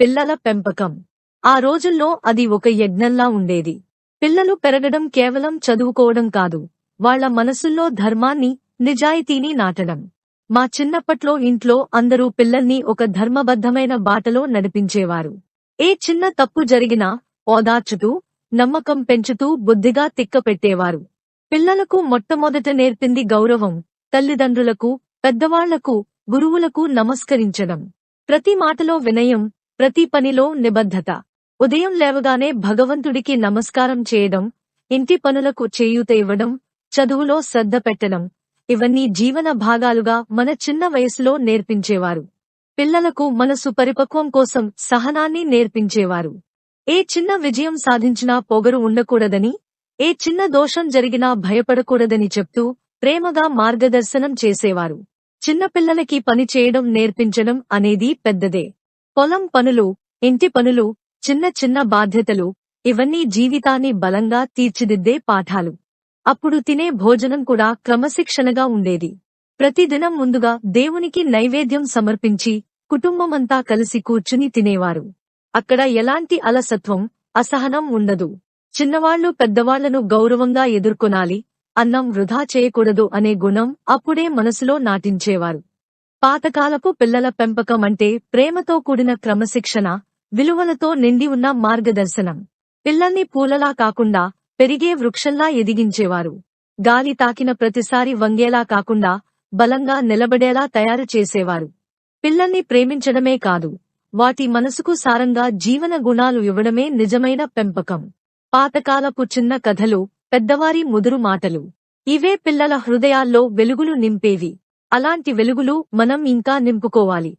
పిల్లల పెంపకం. ఆ రోజుల్లో అది ఒక యజ్ఞంలా ఉండేది. పిల్లలు పెరగడం కేవలం చదువుకోవడం కాదు. వాళ్ళ మనసుల్లో ధర్మాన్ని నిజాయితీని నాటడం. మా చిన్నప్పట్లో ఇంట్లో అందరూ పిల్లల్ని ఒక ధర్మబద్ధమైన బాటలో నడిపించేవారు. ఏ చిన్న తప్పు జరిగినా ఓదార్చుతూ నమ్మకం పెంచుతూ బుద్ధిగా తిక్కపెట్టేవారు పిల్లలకు మొట్టమొదట నేర్పింది గౌరవం తల్లిదండ్రులకు పెద్దవాళ్ళకు గురువులకు నమస్కరించడం. ప్రతి మాటలో వినయం ప్రతి పనిలో నిబద్ధత. ఉదయం లేవగానే భగవంతుడికి నమస్కారం చేయడం ఇంటి పనులకు చేయూత ఇవ్వడం చదువులో శ్రద్ధ పెట్టడం ఇవన్నీ జీవన భాగాలుగా మన చిన్న వయసులో నేర్పించేవారు. పిల్లలకు మనసు పరిపక్వం కోసం సహనాన్ని నేర్పించేవారు. ఏ చిన్న విజయం సాధించినా పొగరు ఉండకూడదని ఏ చిన్న దోషం జరిగినా భయపడకూడదని చెప్తూ ప్రేమగా మార్గదర్శనం చేసేవారు. చిన్నపిల్లలకి పని చేయడం నేర్పించడం అనేది పెద్దదే. పొలం పనులు ఇంటి పనులు చిన్న చిన్న బాధ్యతలు ఇవన్నీ జీవితాన్ని బలంగా తీర్చిదిద్దే పాఠాలు. అప్పుడు తినే భోజనం కూడా క్రమశిక్షణగా ఉండేది. ప్రతిదినం ముందుగా దేవునికి నైవేద్యం సమర్పించి కుటుంబమంతా కలిసి కూర్చుని తినేవారు. అక్కడ ఎలాంటి అలసత్వం అసహనం ఉండదు. చిన్నవాళ్ళు పెద్దవాళ్ళను గౌరవంగా ఎదుర్కొనాలి అన్నం వృధా చేయకూడదు అనే గుణం అప్పుడే మనసులో నాటించేవారు. పాతకాలపు పిల్లల పెంపకం అంటే ప్రేమతో కూడిన క్రమశిక్షణ విలువలతో నిండి ఉన్న మార్గదర్శనం. పిల్లల్ని పూలలా కాకుండా పెరిగే వృక్షంలా ఎదిగించేవారు. గాలి తాకిన ప్రతిసారి వంగేలా కాకుండా బలంగా నిలబడేలా తయారు చేసేవారు. పిల్లల్ని ప్రేమించడమే కాదు వాటి మనసుకు సారంగా జీవన గుణాలు ఇవ్వడమే నిజమైన పెంపకం. పాతకాలపు చిన్న కథలు పెద్దవారి ముదురు మాటలు. ఇవే పిల్లల హృదయాల్లో వెలుగులు నింపేవి. అలాంటి వెలుగులు మనం ఇంకా నింపుకోవాలి.